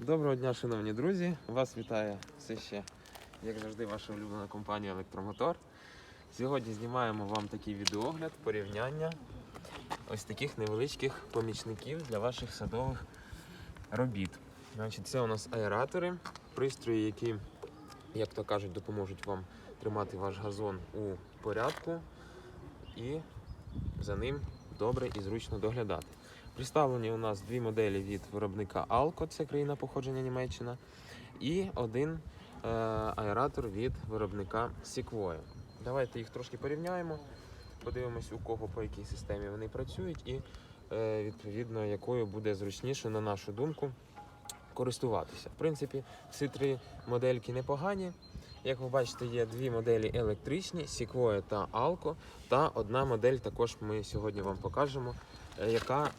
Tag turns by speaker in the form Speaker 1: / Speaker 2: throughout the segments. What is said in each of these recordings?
Speaker 1: Доброго дня, шановні друзі! Вас вітає все ще, як завжди, ваша улюблена компанія Електромотор. Сьогодні знімаємо вам такий відеогляд, порівняння ось таких невеличких помічників для ваших садових робіт. Значить, це у нас аератори, пристрої, які, як то кажуть, допоможуть вам тримати ваш газон у порядку і за ним добре і зручно доглядати. Представлені у нас дві моделі від виробника Alco, це країна походження Німеччина, і один е, аератор від виробника Sequoia. Давайте їх трошки порівняємо, подивимось, у кого по якій системі вони працюють, і е, відповідно якою буде зручніше, на нашу думку, користуватися. В принципі, всі три модельки непогані. Як ви бачите, є дві моделі електричні Sequoia та Alco, та одна модель також ми сьогодні вам покажемо, яка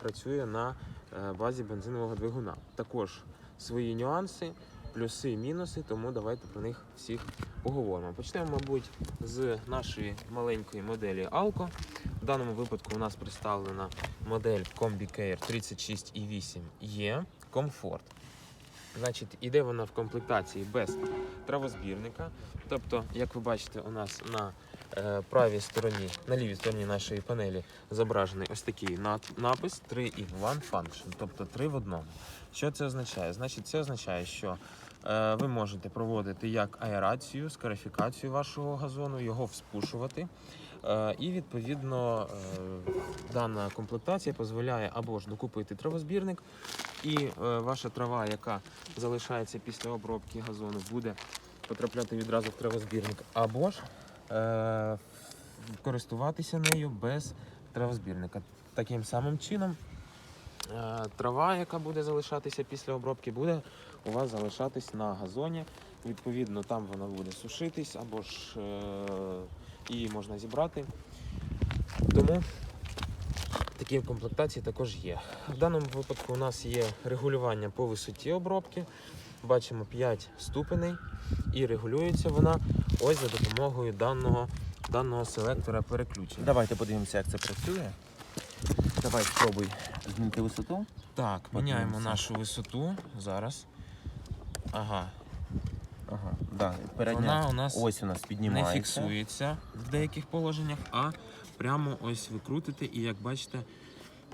Speaker 1: працює на е, базі бензинового двигуна. Також свої нюанси, плюси, мінуси, тому давайте про них всіх поговоримо. Почнемо, мабуть, з нашої маленької моделі Alco. В даному випадку у нас представлена модель CombiCare 36,8 E Comfort. Значить, іде вона в комплектації без травозбірника. Тобто, як ви бачите, у нас на е, правій стороні, на лівій стороні нашої панелі зображений ось такий напис 3 in 1 function, тобто 3 в одному. Що це означає? Значить, це означає, що е, ви можете проводити як аерацію, скарифікацію вашого газону, його вспушувати. Е, і відповідно е, дана комплектація дозволяє або ж докупити травозбірник, і е, ваша трава, яка залишається після обробки газону, буде потрапляти відразу в травозбірник, або ж е, користуватися нею без травозбірника. Таким самим чином, е, трава, яка буде залишатися після обробки, буде у вас залишатись на газоні. Відповідно, там вона буде сушитись або ж е, її можна зібрати. Тому такі комплектації також є. В даному випадку у нас є регулювання по висоті обробки. Бачимо 5 ступеней і регулюється вона ось за допомогою даного, даного селектора переключення.
Speaker 2: Давайте подивимося, як це працює. Давай спробуй змінити висоту.
Speaker 1: Так, міняємо нашу висоту зараз. Ага,
Speaker 2: Ага, да, передня
Speaker 1: вона у нас
Speaker 2: ось у нас
Speaker 1: не фіксується в деяких положеннях, а прямо ось ви крутите, і як бачите,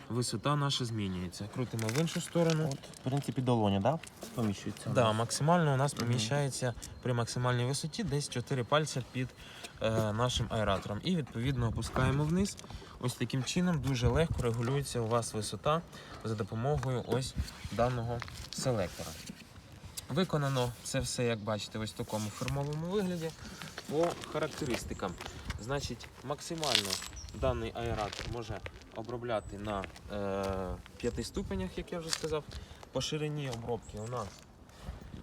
Speaker 1: висота наша змінюється. Крутимо в іншу сторону.
Speaker 2: От, в принципі, долоня, да? Поміщується.
Speaker 1: Да, максимально у нас поміщається при максимальній висоті десь 4 пальця під е, нашим аератором. І відповідно опускаємо вниз. Ось таким чином дуже легко регулюється у вас висота за допомогою ось даного селектора. Виконано це все, як бачите, ось в такому формовому вигляді. По характеристикам. Значить, максимально даний аератор може обробляти на е, 5 ступенях, як я вже сказав. По ширині обробки у нас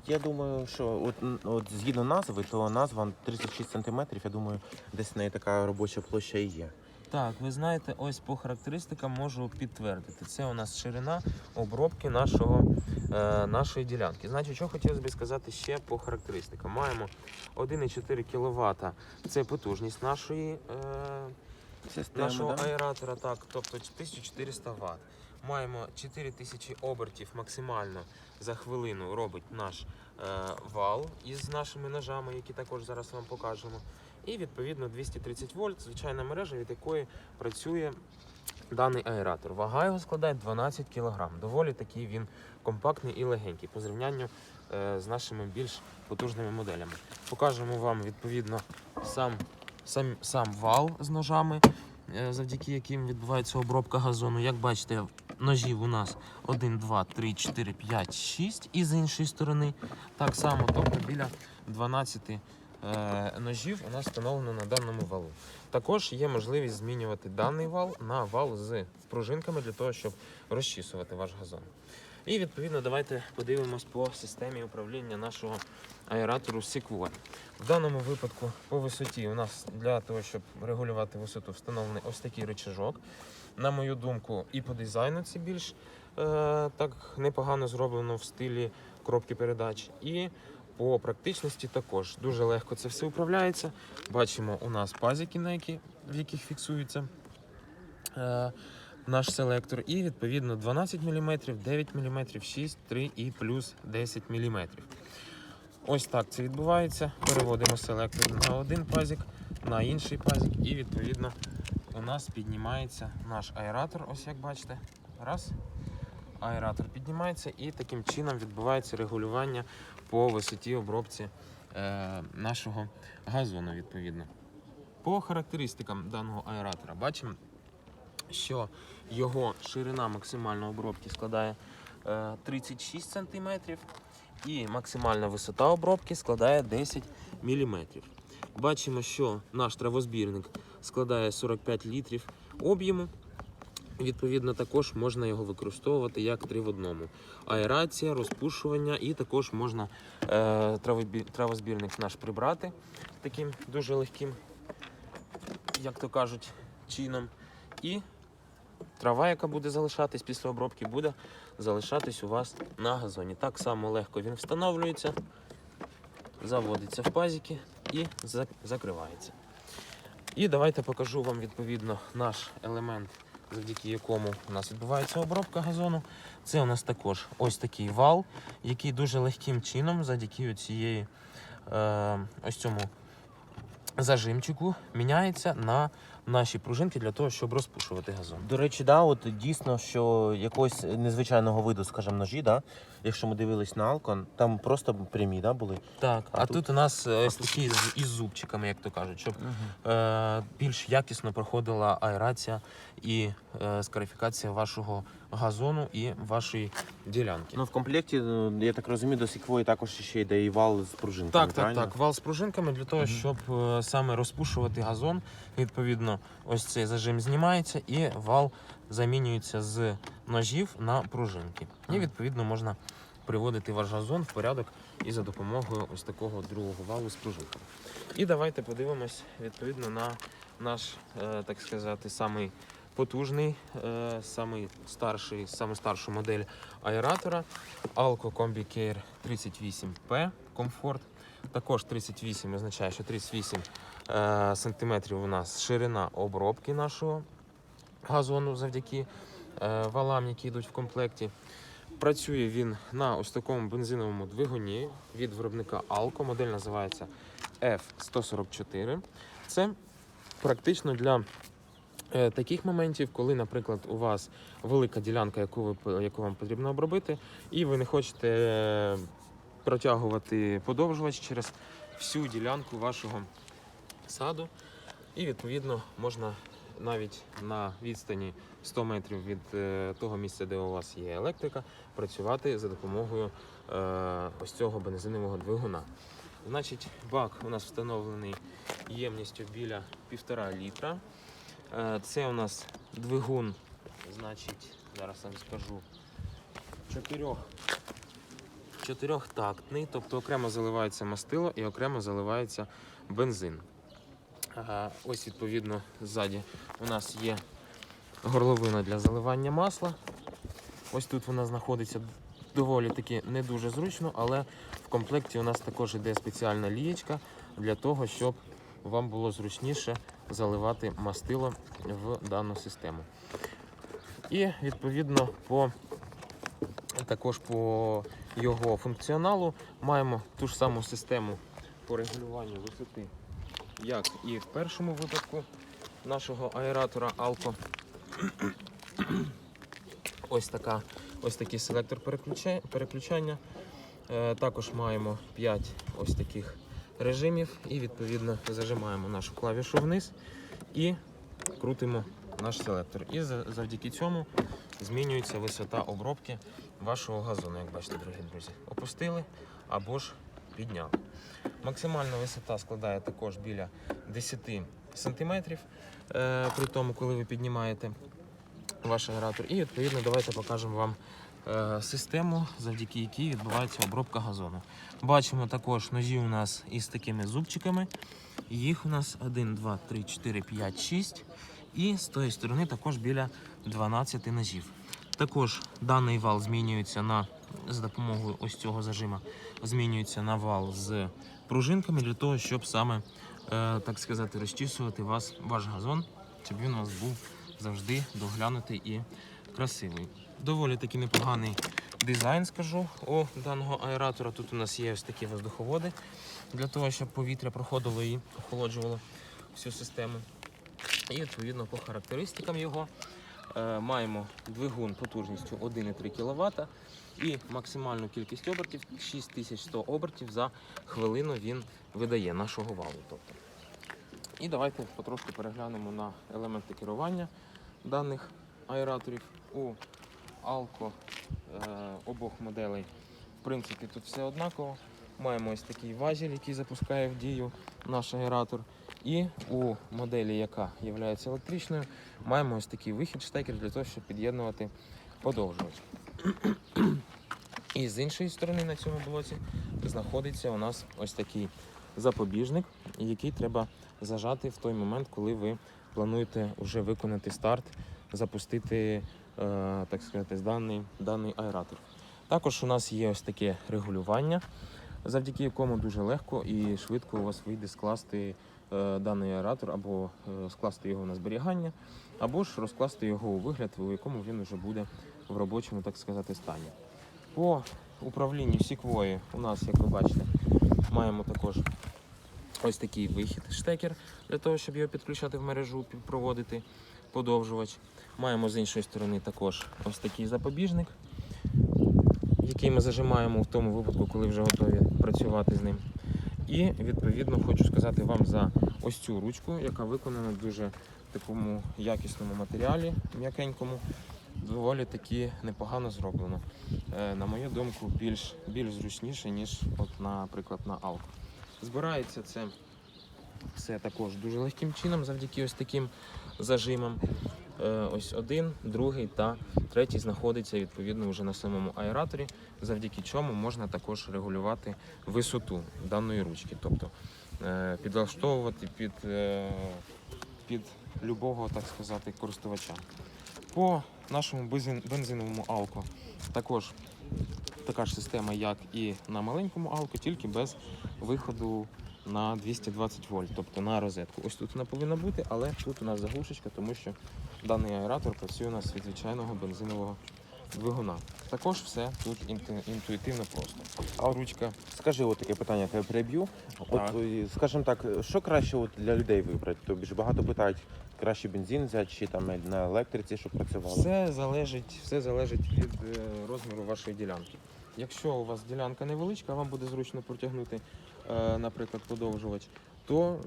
Speaker 2: Я думаю, що от, от згідно назви, то назва 36 см, я думаю, десь в неї така робоча площа і є.
Speaker 1: Так, ви знаєте, ось по характеристикам можу підтвердити. Це у нас ширина обробки нашого, е, нашої ділянки. Значить, що хотілося б сказати ще по характеристикам. Маємо 1,4 кВт. Це потужність нашої, е,
Speaker 2: Система,
Speaker 1: нашого
Speaker 2: да?
Speaker 1: аератора, так, тобто 1400 Вт. Маємо 4000 обертів максимально за хвилину робить наш е, вал із нашими ножами, які також зараз вам покажемо. І відповідно 230 вольт, звичайна мережа, від якої працює даний аератор. Вага його складає 12 кг. Доволі такий він компактний і легенький по зрівнянню е, з нашими більш потужними моделями. Покажемо вам відповідно сам, сам, сам вал з ножами, е, завдяки яким відбувається обробка газону. Як бачите, ножів у нас 1, 2, 3, 4, 5, 6 і з іншої сторони. Так само, тобто біля 12 е, ножів у нас встановлено на даному валу. Також є можливість змінювати даний вал на вал з пружинками для того, щоб розчісувати ваш газон. І відповідно давайте подивимось по системі управління нашого аератору Sequoia. В даному випадку по висоті у нас для того, щоб регулювати висоту, встановлений ось такий рычажок. На мою думку, і по дизайну це більш е, так непогано зроблено в стилі коробки передач. І по практичності також дуже легко це все управляється. Бачимо, у нас пазики, на які, в яких фіксується е, наш селектор. І відповідно 12 мм, 9 мм, 6, 3 і плюс 10 мм. Ось так це відбувається. Переводимо селектор на один пазик, на інший пазик, і відповідно у нас піднімається наш аератор. Ось як бачите. Раз. Аератор піднімається, і таким чином відбувається регулювання по висоті обробці е, нашого газону. Відповідно. По характеристикам даного аератора бачимо, що його ширина максимальної обробки складає е, 36 см і максимальна висота обробки складає 10 мм. Бачимо, що наш травозбірник складає 45 літрів об'єму. Відповідно, також можна його використовувати як три в одному. Аерація, розпушування, і також можна е, травозбірник наш прибрати таким дуже легким, як то кажуть, чином. І трава, яка буде залишатись після обробки, буде залишатись у вас на газоні. Так само легко він встановлюється, заводиться в пазики і закривається. І давайте покажу вам відповідно наш елемент, завдяки якому у нас відбувається обробка газону. Це у нас також ось такий вал, який дуже легким чином, завдяки цієї е, ось цьому зажимчику, міняється на наші пружинки для того, щоб розпушувати газон.
Speaker 2: До речі, да, от дійсно, що якогось незвичайного виду, скажімо, ножі, да, якщо ми дивились на алкон, там просто прямі да, були.
Speaker 1: Так, а,
Speaker 2: А
Speaker 1: тут,
Speaker 2: тут-
Speaker 1: у нас е, ось такі з- із зубчиками, як то кажуть, щоб е, більш якісно проходила аерація і скарифікація вашого газону і вашої ділянки.
Speaker 2: Ну, в комплекті, е, я так розумію, до сіквої також ще йде і вал з пружинками.
Speaker 1: Так, так,
Speaker 2: правильно?
Speaker 1: так. Вал з пружинками для того, щоб е, саме розпушувати газон. Відповідно, ось цей зажим знімається і вал замінюється з ножів на пружинки. І відповідно можна приводити ваш газон в порядок і за допомогою ось такого другого валу з пружинками. І давайте подивимось відповідно на наш, е, так сказати, самий потужний, е, самий старший, саму старшу модель аератора Alco Combi Care 38P Comfort. Також 38 означає, що 38 е, сантиметрів у нас ширина обробки нашого газону завдяки е, валам, які йдуть в комплекті. Працює він на ось такому бензиновому двигуні від виробника Alco. Модель називається F144. Це практично для таких моментів, коли, наприклад, у вас велика ділянка, яку, ви, яку вам потрібно обробити, і ви не хочете е, протягувати подовжувач через всю ділянку вашого саду. І відповідно можна навіть на відстані 100 метрів від е, того місця, де у вас є електрика, працювати за допомогою е, ось цього бензинового двигуна. Значить, бак у нас встановлений ємністю біля 1,5 літра. Е, Це у нас двигун, значить, зараз вам скажу, чотирьох, чотирьохтактний, тобто окремо заливається мастило і окремо заливається бензин. Е, Ось, відповідно, ззаді у нас є горловина для заливання масла. Ось тут вона знаходиться доволі таки не дуже зручно, але в комплекті у нас також іде спеціальна лієчка для того, щоб вам було зручніше заливати мастило в дану систему. І відповідно по також по його функціоналу маємо ту ж саму систему по регулюванню висоти, як і в першому випадку нашого аератора Alco. Ось така, ось такий селектор переключання. Е, Також маємо 5 ось таких режимів і відповідно зажимаємо нашу клавішу вниз і крутимо наш селектор. І завдяки цьому змінюється висота обробки вашого газону, як бачите, дорогі друзі. Опустили або ж підняли. Максимальна висота складає також біля 10 сантиметрів, е, при тому, коли ви піднімаєте ваш аератор. І відповідно давайте покажемо вам систему, завдяки якій відбувається обробка газону. Бачимо також ножі у нас із такими зубчиками. Їх у нас 1, 2, 3, 4, 5, 6. І з тої сторони також біля 12 ножів. Також даний вал змінюється на за допомогою ось цього зажима, змінюється на вал з пружинками для того, щоб саме, е, так сказати, розчісувати вас, ваш газон, щоб він у вас був завжди доглянутий і красивий. Доволі таки непоганий дизайн, скажу, у даного аератора. Тут у нас є ось такі воздуховоди для того, щоб повітря проходило і охолоджувало всю систему. І відповідно по характеристикам його е, маємо двигун потужністю 1,3 кВт і максимальну кількість обертів 6100 обертів за хвилину він видає нашого валу. Тобто. І давайте потрошки переглянемо на елементи керування даних аераторів. У Alco е, обох моделей, в принципі, тут все однаково. Маємо ось такий важіль, який запускає в дію наш аератор. І у моделі, яка є електричною, маємо ось такий вихід штекер для того, щоб під'єднувати подовжувач. І з іншої сторони на цьому блоці знаходиться у нас ось такий запобіжник, який треба зажати в той момент, коли ви плануєте вже виконати старт, запустити, так сказати, даний, даний аератор. Також у нас є ось таке регулювання, завдяки якому дуже легко і швидко у вас вийде скласти е, даний аератор або е, скласти його на зберігання, або ж розкласти його у вигляд, у якому він вже буде в робочому, так сказати, стані. По управлінню сіквої у нас, як ви бачите, маємо також ось такий вихід штекер для того, щоб його підключати в мережу, проводити подовжувач. Маємо з іншої сторони також ось такий запобіжник, який ми зажимаємо в тому випадку, коли вже готові працювати з ним. І відповідно хочу сказати вам за ось цю ручку, яка виконана в дуже такому якісному матеріалі, м'якенькому. Доволі таки непогано зроблено. Е, на мою думку, більш, більш зручніше, ніж, от, наприклад, на Alco. Збирається це все також дуже легким чином, завдяки ось таким зажимам. Е, Ось один, другий та третій знаходиться відповідно вже на самому аераторі, завдяки чому можна також регулювати висоту даної ручки, тобто е, підлаштовувати під, е, під любого, так сказати, користувача. По нашому бензиновому алко також така ж система, як і на маленькому алко, тільки без виходу на 220 вольт, тобто на розетку. Ось тут вона повинна бути, але тут у нас заглушечка, тому що даний аератор працює у нас від звичайного бензинового двигуна. Також все тут інтуїтивно просто.
Speaker 2: А
Speaker 1: Ручка
Speaker 2: Скажи, от таке питання, я переб'ю. От, е, скажімо так, що краще от для людей вибрати? Тобі ж багато питають, краще бензин взяти чи там на електриці, щоб працювало.
Speaker 1: Все залежить, все залежить від е, розміру вашої ділянки. Якщо у вас ділянка невеличка, вам буде зручно протягнути, наприклад, подовжувач, то е,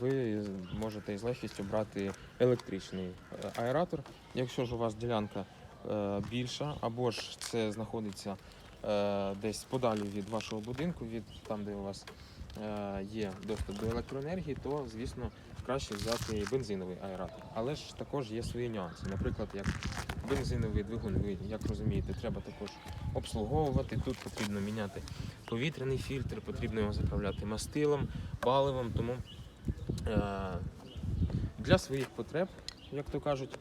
Speaker 1: ви можете із легкістю брати електричний е, аератор. Якщо ж у вас ділянка е, більша, або ж це знаходиться е, десь подалі від вашого будинку, від там, де у вас е, є доступ до електроенергії, то звісно краще взяти бензиновий аератор. Але ж також є свої нюанси. Наприклад, як бензиновий двигун, ви як розумієте, треба також обслуговувати. Тут потрібно міняти повітряний фільтр, потрібно його заправляти мастилом, паливом. Тому е, для своїх потреб, як то кажуть,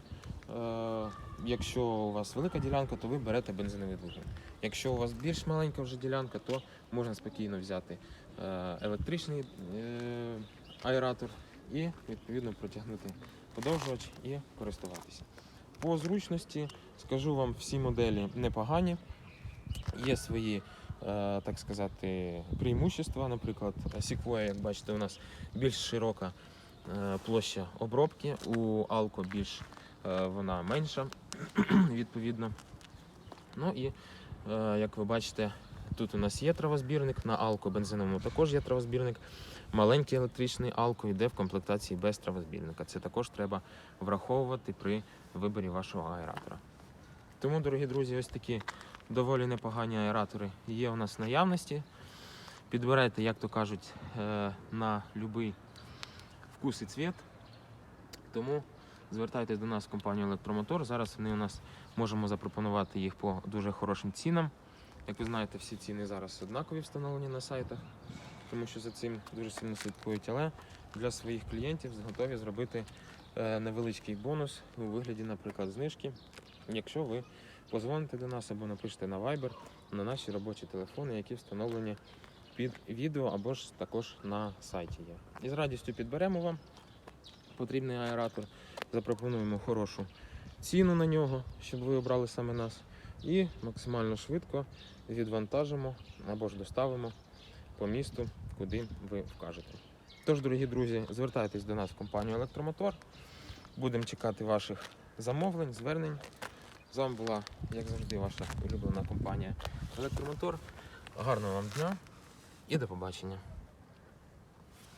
Speaker 1: е, якщо у вас велика ділянка, то ви берете бензиновий двигун. Якщо у вас більш маленька вже ділянка, то можна спокійно взяти е, електричний аератор і відповідно протягнути подовжувач і користуватися. По зручності скажу вам, всі моделі непогані. Є свої, е, так сказати, преимущества. Наприклад, Sequoia, як бачите, у нас більш широка е, площа обробки, у Alco більш е, вона менша, відповідно. Ну і як ви бачите, тут у нас є травозбірник, на Alco бензиновому також є травозбірник. Маленький електричний Alco йде в комплектації без травозбірника. Це також треба враховувати при виборі вашого аератора. Тому, дорогі друзі, ось такі доволі непогані аератори є у нас в наявності. Підбирайте, як то кажуть, е, на будь-який вкус і цвіт. Тому звертайтесь до нас в компанію Електромотор. Зараз вони у нас можемо запропонувати їх по дуже хорошим цінам. Як ви знаєте, всі ціни зараз однакові встановлені на сайтах, тому що за цим дуже сильно слідкують. Але для своїх клієнтів готові зробити невеличкий бонус у вигляді, наприклад, знижки, якщо ви позвоните до нас або напишете на Viber на наші робочі телефони, які встановлені під відео або ж також на сайті є. І з радістю підберемо вам потрібний аератор. запропонуємо хорошу ціну на нього, щоб ви обрали саме нас. І максимально швидко відвантажимо або ж доставимо по місту, куди ви вкажете. Тож, дорогі друзі, звертайтесь до нас в компанію Електромотор. Будемо чекати ваших замовлень, звернень. З вами була, як завжди, ваша улюблена компанія Електромотор. Гарного вам дня і до побачення.